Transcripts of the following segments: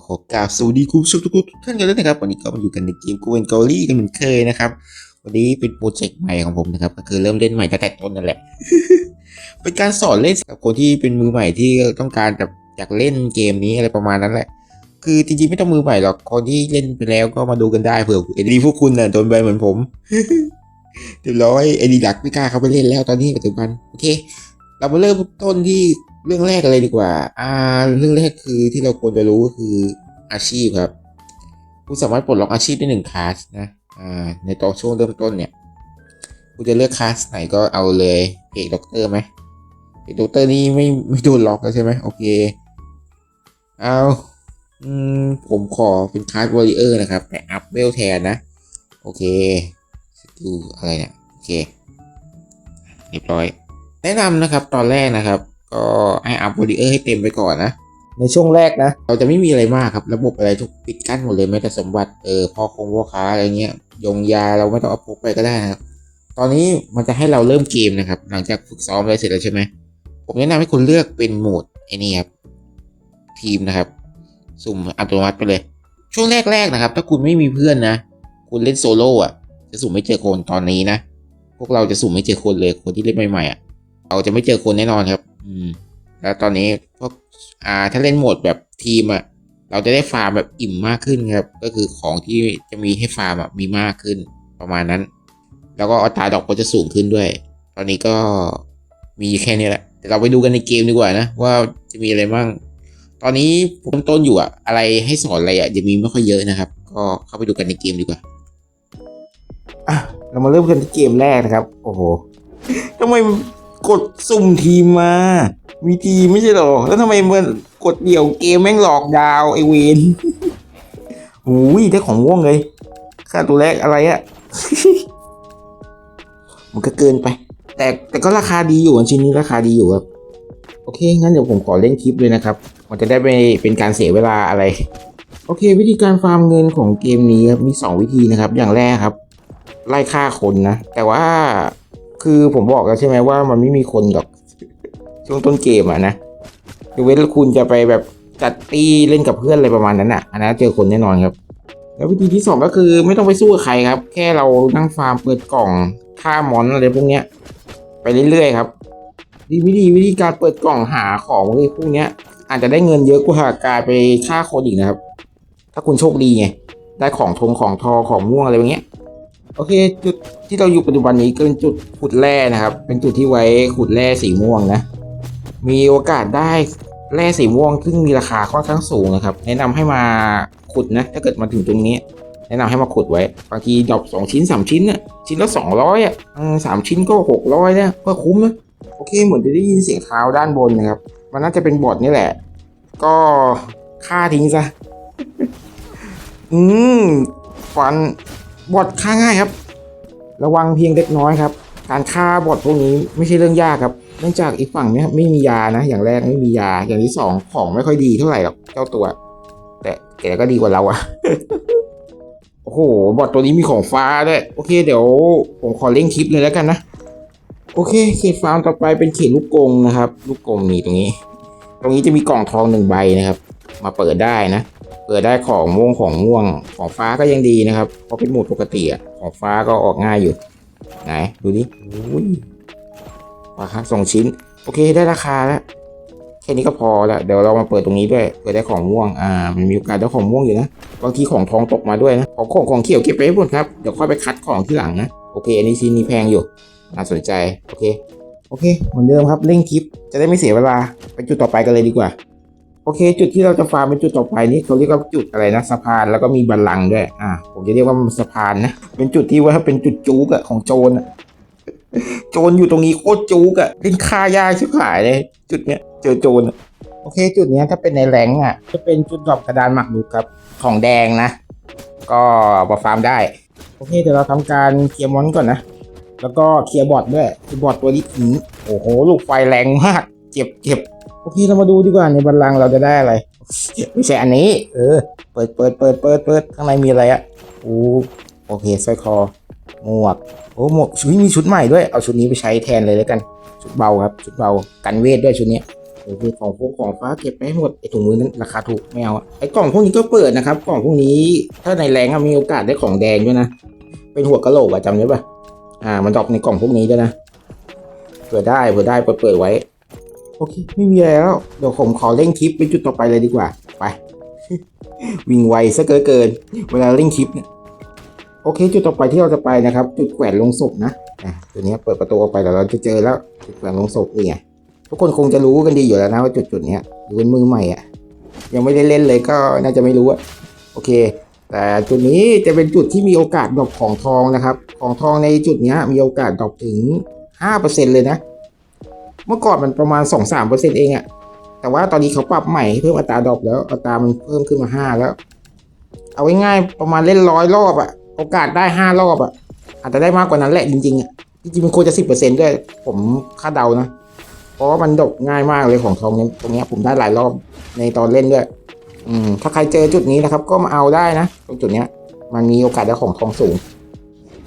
็ขอกราบสวัสดีคุณผู้ชมทุกท่านกันด้วยนะครับ วันนี้ก็มาอยู่กันในเกมกูเป็นเกาหลีกันเหมือนเคยนะครับ วันนี้เป็นโปรเจกต์ใหม่ของผมนะครับ ก็คือเริ่มเล่นใหม่ตั้งแต่ต้นนั่นแหละ เป็นการสอนเล่นสำหรับคนที่เป็นมือใหม่ที่ต้องการแบบอยากเล่นเกมนี้อะไรประมาณนั้นแหละ คือจริงๆไม่ต้องมือใหม่หรอก คนที่เล่นไปแล้วก็มาดูกันได้เผื่อเอดีพวกคุณน่ะโดนใบเหมือนผมเดี๋ยวร้อยเอดีดักไม่กล้าเข้าไปเล่นแล้วตอนนี้ปัจจุบัน โอเค เรามาเริ่มต้นที่ เรื่องแรกเลยดีกว่า อ่า เรื่องแรกคือที่เราควรจะรู้ก็คืออาชีพครับ คุณสามารถปลดล็อกอาชีพได้หนึ่งคลาสนะ อ่า ในตอนช่วงเริ่มต้นเนี่ย คุณจะเลือกคลาสไหนก็เอาเลยเอกด็อกเตอร์ไหมเอกด็อกเตอร์นี่ไม่ไม่โดนล็อกแล้วใช่ไหมโอเค เอาอืมผมขอเป็นคลาสวอริเออร์นะครับ แต่อัพเวลแทนนะ โอเคสกิลอะไรเนี่ย โอเค เรียบร้อย แนะนำนะครับตอนแรกนะครับ ก็ให้อัพบอดี้เออร์ให้เต็มไปก่อนนะ ในช่วงแรกนะ เราจะไม่มีอะไรมากครับ ระบบอะไรทุกปิดกั้นหมดเลยแม้แต่สมบัติเออพ่อคงพ่อค้าอะไรเงี้ยยงยาเราไม่ต้องเอาพกไปก็ได้นะครับ ตอนนี้มันจะให้เราเริ่มเกมนะครับ หลังจากฝึกซ้อมอะไรเสร็จแล้วใช่ไหมผมแนะนำให้คุณเลือกเป็นโหมดไอ้นี่ครับทีมนะครับ สุ่มอัตโนมัติไปเลย ช่วงแรกๆนะครับ ถ้าคุณไม่มีเพื่อนนะ คุณเล่นโซโล่อะจะสุ่มไม่เจอคนตอนนี้นะ พวกเราจะสุ่มไม่เจอคนเลยคนที่เล่นใหม่ๆอะเราจะไม่เจอคนแน่นอนครับ อืม แล้วตอนนี้พวกอ่าถ้าเล่นโหมดแบบทีมอะเราจะได้ฟาร์มแบบอิ่มมากขึ้นครับ ก็คือของที่จะมีให้ฟาร์มอะมีมากขึ้นประมาณนั้น แล้วก็อัตราดอกก็จะสูงขึ้นด้วย ตอนนี้ก็มีแค่นี้แหละแต่เราไปดูกันในเกมดีกว่านะ ว่าจะมีอะไรบ้าง ตอนนี้ผมต้นอยู่อะอะไรให้สอนอะไรอะยังมีไม่ค่อยเยอะนะครับ ก็เข้าไปดูกันในเกมดีกว่าอะเรามาเริ่มกันที่เกมแรกนะครับ โอ้โหทำไม กดสุ่มทีมมา มีทีมไม่ใช่หรอ แล้วทำไมมันกดเดี่ยวเกมแม่งหลอกดาวไอเวนหูยได้ของม่วงเลย ค่าตัวแรกอะไรอะมันก็เกินไป แต่แต่ก็ราคาดีอยู่อันชิ้นนี้ราคาดีอยู่ครับ โอเค งั้นเดี๋ยวผมขอเล่นคลิปเลยนะครับ มันจะได้ไม่เป็นการเสียเวลาอะไร โอเค วิธีการฟาร์มเงินของเกมนี้ครับมี 2 วิธีนะครับ อย่างแรกครับ ไล่ฆ่าคนนะ แต่ว่า คือผมบอกแล้วใช่ไหมว่ามันไม่มีคนหรอกช่วงต้นเกมอะนะยกเว้นคุณจะไปแบบจัดตีเล่นกับเพื่อนอะไรประมาณนั้นอะอันนั้นเจอคนแน่นอนครับ แล้ววิธีที่สองก็คือไม่ต้องไปสู้กับใครครับ แค่เรานั่งฟาร์มเปิดกล่องฆ่ามอนอะไรพวกเนี้ย ไปเรื่อยๆครับวิธีวิธีการเปิดกล่องหาของพวกนี้พวกเนี้ย อาจจะได้เงินเยอะกว่าการไปฆ่าคนอีกนะครับ ถ้าคุณโชคดีไงได้ของทงของทอของม่วงอะไรอย่างเงี้ย โอเค จุดที่เราอยู่ปัจจุบันนี้ก็เป็นจุดขุดแร่นะครับ เป็นจุดที่ไว้ขุดแร่สีม่วงนะ มีโอกาสได้แร่สีม่วงซึ่งมีราคาค่อนข้างสูงนะครับ แนะนำให้มาขุดนะ ถ้าเกิดมาถึงตรงนี้ แนะนำให้มาขุดไว้ บางทีดรอปสองชิ้นสามชิ้นน่ะ ชิ้นละสองร้อยอะสามชิ้นก็หกร้อยเนี่ยก็คุ้มนะ โอเค เหมือนจะได้ยินเสียงเท้าด้านบนนะครับ มันน่าจะเป็นบอทนี่แหละ ก็ฆ่าทิ้งซะ อืม ฟัน บอทฆ่าง่ายครับ ระวังเพียงเล็กน้อยครับ การฆ่าบอทพวกนี้ไม่ใช่เรื่องยากครับ เนื่องจากอีกฝั่งเนี้ยไม่มียานะ อย่างแรกไม่มียา อย่างที่สองของไม่ค่อยดีเท่าไหร่หรอกเจ้าตัว แต่แกก็ดีกว่าเราอะโอ้โห บอทตัวนี้มีของฟ้าด้วย โอเค เดี๋ยวผมขอเล่งคลิปเลยแล้วกันนะ โอเค เขตฟาร์มต่อไปเป็นเขตลูกกงนะครับ ลูกกงนี่ตรงนี้ ตรงนี้จะมีกล่องทองหนึ่งใบนะครับ มาเปิดได้นะ เปิดได้ของม่วงของม่วงของฟ้าก็ยังดีนะครับเพราะเป็นหมดปกติอะของฟ้าก็ออกง่ายอยู่ ไหน ดูดิอุ้ยราคาสองชิ้น โอเคได้ราคาแล้วแค่นี้ก็พอแล้วเดี๋ยวเรามาเปิดตรงนี้ด้วยเปิดได้ของม่วงอ่ามันมีโอกาสได้ของม่วงอยู่นะบางทีของทองตกมาด้วยนะของของของเขียวเก็บไปให้หมดครับเดี๋ยวค่อยไปคัดของที่หลังนะโอเค อันนี้ชิ้นนี้แพงอยู่น่าสนใจโอเคโอเคเหมือนเดิมครับเร่งคลิปจะได้ไม่เสียเวลาไปจุดต่อไปกันเลยดีกว่า อเคจุดที่เราจะฟาร์มเป็นจุดต่อไปนี่เขาเรียกว่าจุดอะไรนะสะพานแล้วก็มีบันลังด้วยอ่าผมจะเรียกว่ามันสะพานนะเป็นจุดที่ว่าเป็นจุดจูกอะของโจรอะโจรอยู่ตรงนี้โคตรจูกอะเล่นฆ่ายากชิบหายเลย จุดเนี้ยเจอโจรโอเค จุดเนี้ยถ้าเป็นในแรงอะจะเป็นจุดดรอปกระดานหมักดุกครับของแดงนะ ก็มาฟาร์มได้โอเคเดี๋ยวเราทำการเคลียร์มอนก่อนนะแล้วก็เคลียร์บอทด้วยคือบอทตัวนี้โอ้โหลูกไฟแรงมาก เจ็บเจ็บโอเคเรามาดูดีกว่าในบัลลังก์เราจะได้อะไรไม่ใช่อันนี้ เออ เปิดเปิดเปิดเปิดเปิดข้างในมีอะไรอะโอ้โอเคสร้อยคอหมวกโอ้หมวกชุดมีชุดใหม่ด้วยเอาชุดนี้ไปใช้แทนเลยแล้วกันชุดเบาครับชุดเบากันเวทด้วยชุดเนี้ยเอโอเคของพวกของฟ้าเก็บไปให้หมดไอถุงมือนั้นราคาถูกไม่เอาอะไอกล่องพวกนี้ก็เปิดนะครับ กล่องพวกนี้ถ้าในแรงอะมีโอกาสได้ของแดงด้วยนะเป็นหัวกะโหลกอะจำได้ปะอ่ามันดรอกในกล่องพวกนี้ด้วยนะเผื่อได้เผื่อได้เปิดเปิดไว้ โอเค ไม่มีอะไรแล้ว เดี๋ยวผมขอเร่งคลิปไปจุดต่อไปเลยดีกว่า ไป วิ่งไวซะเกินเกิน เวลาเร่งคลิปเนี่ย โอเค จุดต่อไปที่เราจะไปนะครับ จุดแขวนลงศพนะอะตัวนี้เปิดประตูออกไปแต่เราจะเจอแล้วจุดแขวนลงศพนี่ไงทุกคนคงจะรู้กันดีอยู่แล้วนะว่าจุดจุดนี้ยอยู่บนมือใหม่อะ ยังไม่ได้เล่นเลยก็น่าจะไม่รู้อะโอเค แต่จุดนี้จะเป็นจุดที่มีโอกาสดรอปของทองนะครับ ของทองในจุดนี้มีโอกาสดรอปถึง5%เลยนะ เมื่อก่อนมันประมาณ 2-3%เองอะแต่ว่าตอนนี้เขาปรับใหม่เพิ่มอัตราดอปแล้วอัตรามันเพิ่มขึ้นมา 5 แล้ว เอาง่ายๆประมาณเล่นร้อยรอบอะโอกาสได้ 5 รอบอะอาจจะได้มากกว่านั้นแหละจริงๆอะจริงๆมันควรจะ 10%ด้วยผมคาดเดานะ เพราะว่ามันดกง่ายมากเลยของทองนี้ตรงเนี้ยผมได้หลายรอบในตอนเล่นด้วย อืมถ้าใครเจอจุดนี้นะครับ ก็มาเอาได้นะ ตรงจุดเนี้ยมันมีโอกาสได้ของทองสูง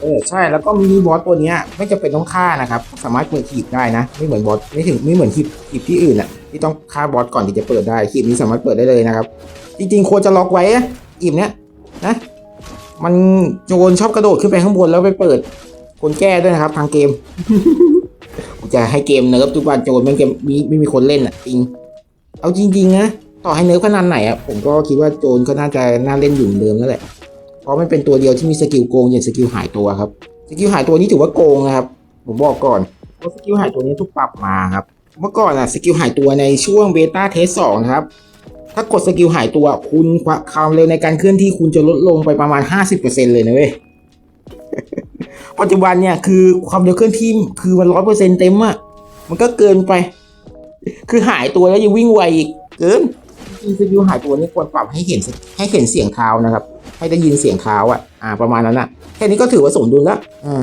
เออใช่แล้วก็มินิบอสตัวเนี้ยไม่จำเป็นต้องฆ่านะครับ สามารถเปิดขีบได้นะ ไม่เหมือนบอสไม่ถึงไม่เหมือนขีบขีบที่อื่นอะที่ต้องฆ่าบอสก่อนที่จะเปิดได้ขีบนี้สามารถเปิดได้เลยนะครับ จริงๆควรจะล็อกไว้ขีบเนี้ยนะมันโจรชอบกระโดดขึ้นไปข้างบนแล้วไปเปิดคนแก้ด้วยนะครับ ทางเกมผมจะให้เกมเนิร์ฟทุกวันโจรมันจะมีไม่มีคนเล่นอะจริง เอาจริงๆนะต่อให้เนิร์ฟขนาดไหนอะผมก็คิดว่าโจรก็น่าจะน่าเล่นอยู่เหมือนเดิมนั่นแหละ เพราะมันเป็นตัวเดียวที่มีสกิลโกงอย่างสกิลหายตัวครับ สกิลหายตัวนี้ถือว่าโกงนะครับ ผมบอกก่อนเพราะสกิลหายตัวนี้ทุกปรับมาครับ เมื่อก่อนอะสกิลหายตัวในช่วงเบต้าเทสสองนะครับ ถ้ากดสกิลหายตัวคุณความเร็วในการเคลื่อนที่คุณจะลดลงไปประมาณ 50%เลยนะเว้ย ปัจจุบันเนี่ยคือความเร็วเคลื่อนที่คือมันร้อยเปอร์เซ็นต์เต็มอะมันก็เกินไป คือหายตัวแล้วยังวิ่งไวอีกเกิน จริงๆสกิลหายตัวนี้ควรปรับให้เห็นให้เห็นเสียงเท้านะครับ ให้ได้ยินเสียงเท้าอะอ่าประมาณนั้นอะแค่นี้ก็ถือว่าสมดุลแล้วอ่า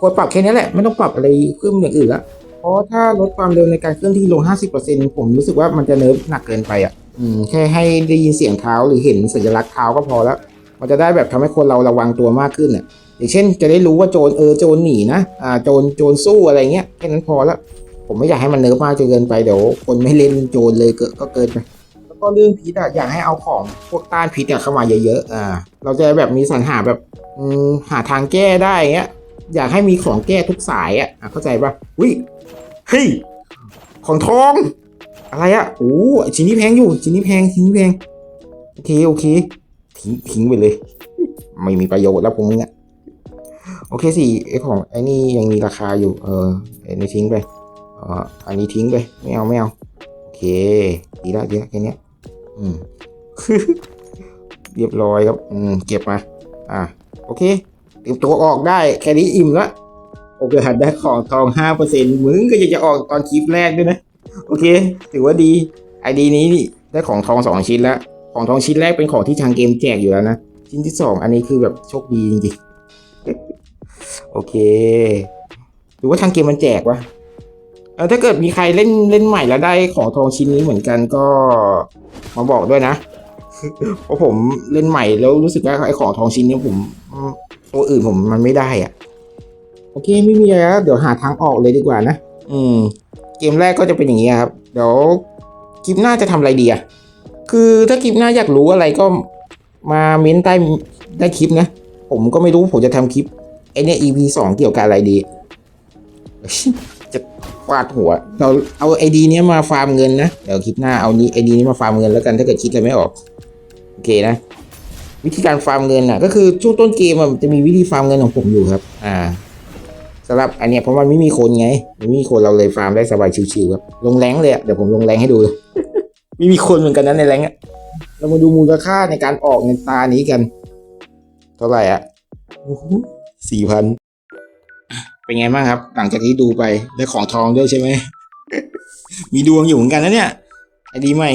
ควรปรับแค่นี้แหละไม่ต้องปรับอะไรเพิ่มอย่างอื่นละเพราะถ้าลดความเร็วในการเคลื่อนที่ลง 50%ผมรู้สึกว่ามันจะเนิร์ฟหนักเกินไปอะอืมแค่ให้ได้ยินเสียงเท้าหรือเห็นสัญลักษณ์เท้าก็พอแล้ว มันจะได้แบบทำให้คนเราระวังตัวมากขึ้นอะอย่างเช่น จะได้รู้ว่าโจรเออโจรหนีนะอ่าโจรโจรสู้อะไรเงี้ยแค่นั้นพอแล้วผมไม่อยากให้มันเนิร์ฟมากจนเกินไปเดี๋ยวคนไม่เล่นโจรเลยก็เกินไป ก็เรื่องพิษอะอยากให้เอาของพวกต้านพิษอะเข้ามาเยอะๆอ่าเราจะแบบมีสรรหาแบบหาทางแก้ได้เงี้ยอยากให้มีของแก้ทุกสายอะเข้าใจปะอุ้ยเฮ้ยของทอง อะไรอะโอ้ชิ้นนี้แพงอยู่ชิ้นนี้แพงชิ้นนี้แพงโอเคโอเคทิ้งทิ้งไปเลย ไม่มีประโยชน์แล้วผมเนี่ยโอเคสิไอของไอนี่ยังมีราคาอยู่เออไอนี่ทิ้งไปเอออันนี้ทิ้งไปไม่เอาไม่เอาโอเคดีละดีละแค่เนี้ย อืมเรียบร้อยครับ อืมเก็บมา อะ โอเคเตรียมตัวออกได้ แค่นี้อิ่มละโอเคหัดได้ของทองห้าเปอร์เซ็นต์มึงก็จะจะออกตอนคลิปแรกด้วยนะ โอเค ถือว่าดี ไอดีนี้นี่ได้ของทองสองชิ้นแล้ว ของทองชิ้นแรกเป็นของที่ทางเกมแจกอยู่แล้วนะ ชิ้นที่สองอันนี้คือแบบโชคดีจริงๆ โอเค หรือว่าทางเกมมันแจกวะ เออถ้าเกิดมีใครเล่นเล่นใหม่แล้วได้ของทองชิ้นนี้เหมือนกันก็มาบอกด้วยนะเพราะผมเล่นใหม่แล้วรู้สึกว่าไอ้ของทองชิ้นนี้ผมอืมตัวอื่นผมมันไม่ได้อะโอเคไม่มีอะไรแล้วเดี๋ยวหาทางออกเลยดีกว่านะอืม เกมแรกก็จะเป็นอย่างนี้ครับเดี๋ยวคลิปหน้าจะทำอะไรดีอะคือถ้าคลิปหน้าอยากรู้อะไรก็มาเม้นใต้ใต้คลิปนะ ผมก็ไม่รู้ผมจะทำคลิปไอเนี่ย EP สองเกี่ยวกับอะไรดี จะฟาดหัว เราเอาไอดีนี้มาฟาร์มเงินนะ เดี๋ยวคลิปหน้าเอานี้ไอดีนี้มาฟาร์มเงินแล้วกันถ้าเกิดคิดอะไรไม่ออก โอเคนะ วิธีการฟาร์มเงินอะ ก็คือช่วงต้นเกมมันจะมีวิธีฟาร์มเงินของผมอยู่ครับ อ่าสำหรับอันเนี้ยเพราะมันไม่มีคนไงไม่มีคนเราเลยฟาร์มได้สบายชิวๆครับลงแรงเลยอะเดี๋ยวผมลงแรงให้ดูเลยไม่มีคนเหมือนกันนะในแรงอะเรามาดูมูลค่าในการออกในตานี้กัน เท่าไหร่อะสี่พัน เป็นไงบ้างครับ หลังจากที่ดูไปได้ของทองด้วยใช่ไหม มีดวงอยู่เหมือนกันนะเนี่ยไอดีใหม่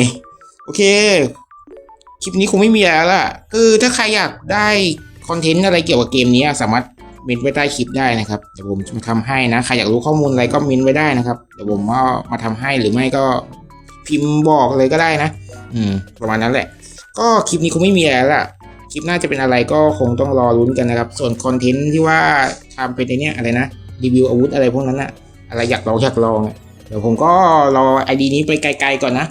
โอเค คลิปนี้คงไม่มีอะไรแล้วล่ะคือถ้าใครอยากได้คอนเทนต์อะไรเกี่ยวกับเกมนี้สามารถเมนไว้ใต้คลิปได้นะครับ เดี๋ยวผมจะมาทำให้นะ ใครอยากรู้ข้อมูลอะไรก็เมนไว้ได้นะครับ เดี๋ยวผมก็มาทำให้หรือไม่ก็พิมพ์บอกเลยก็ได้นะ อืม ประมาณนั้นแหละ ก็คลิปนี้คงไม่มีอะไรแล้วล่ะคลิปหน้าจะเป็นอะไรก็คงต้องรอลุ้นกันนะครับ ส่วนคอนเทนต์ที่ว่าทำเป็นในเนี้ยอะไรนะ รีวิวอาวุธอะไรพวกนั้นอะอะไรอยากลองอยากลองเดี๋ยวผมก็รอไอดีนี้ไปไกลๆก่อนนะ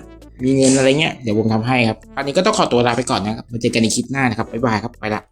มีเงินอะไรเงี้ยเดี๋ยวผมทำให้ครับตอนนี้ก็ต้องขอตัวลาไปก่อนนะครับมาเจอกันในคลิปหน้านะครับบ๊ายบายครับไปละ